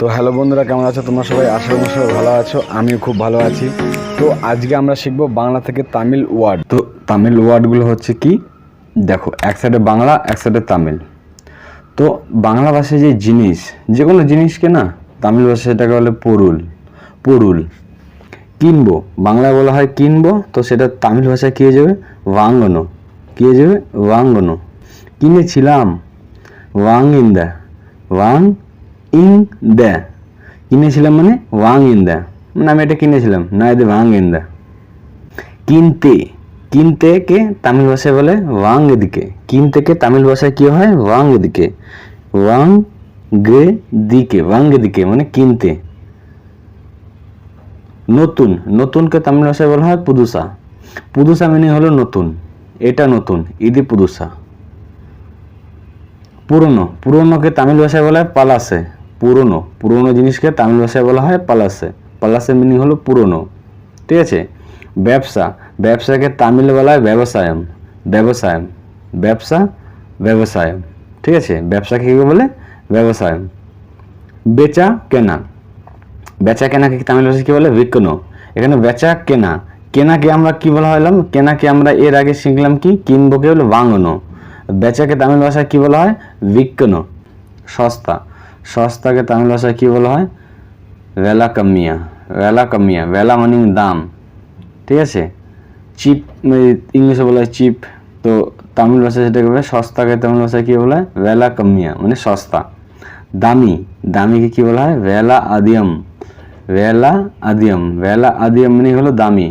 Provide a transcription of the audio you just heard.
তো হ্যালো বন্ধুরা, কেমন আছো? তোমরা সবাই আশা করি সবাই ভালো আছো, আমিও খুব ভালো আছি। তো আজকে আমরা শিখব বাংলা থেকে তামিল ওয়ার্ড। তো তামিল ওয়ার্ডগুলো হচ্ছে কি? দেখো, এক সাইডে বাংলা, এক সাইডে তামিল। তো বাংলা ভাষায় যে জিনিস, যে কোনো জিনিসকে না, তামিল ভাষায় সেটাকে বলে পরুল পরুল। কিনবো, বাংলায় বলা হয় কিনবো, তো সেটা তামিল ভাষায় কী যাবে? ওয়াঙ্গনো কী যাবে? ওয়াঙ্গনো কিনেছিলাম। ওয়াং ইন দ্য ওয়াং ইন দ্য কিনেছিলাম মানে ওয়াং ইন দ্য মানে আমি এটা কিনেছিলাম, না এদের ওয়াং ইন দ্য কিনতে কিনতে কে তামিল ভাষায় বলে ওয়াং এদিকে। কিনতে কে তামিল ভাষায় কি হয়? ওয়াং এদিকে। ওয়াং গে দিকে ওয়াং এদিকে মানে কিনতে। নতুন নতুনকে তামিল ভাষায় বলা হয় পুদুসা। পুদুসা মিনিং হলো নতুন। এটা নতুন, ইদি পুদুসা। পুরনো পুরনোকে তামিল ভাষায় বলা হয় পালাসে। পুরনো পুরনো জিনিসকে তামিল ভাষায় বলা হয় পালাসে। পালাসে মিনিং হলো পুরনো। ঠিক আছে? ব্যবসা। ব্যবসাকে তামিলে বলা হয় ব্যবসায়ম। ব্যবসায়ম। ব্যবসা, ব্যবসায়ম। ঠিক আছে? ব্যবসাকে কী বলে? ব্যবসায়ম। বেচা, কেনা। বেচা, কেনাকে তামিল ভাষায় কী বলে? বিক্নো এখানে বেচা, কেনা। কেনাকে আমরা কি বলা হলাম? কেনাকে আমরা এর আগে শিখলাম কি? কিনবো কে হলো বাংনো বেচাকে তামিল ভাষায় কি বলা হয়? বিক্নো সস্তা। সস্তাকে তামিল ভাষায় কি বলা হয়? ভেলা কামিয়া ভেলা কামিয়া ভেলা মানিং দাম, ঠিক আছে? চিপ ইংলিশে বলা হয় চিপ, তো তামিল ভাষায় সেটাকে বলে সস্তাকে তামিল ভাষায় কি বলা হয়? ভেলা কামিয়া মানে সস্তা। দামি, দামিকে কি বলা হয়? ভেলা আদিয়ম ভেলা আদিয়ম ভেলা আদিয়ম মানে হলো দামি।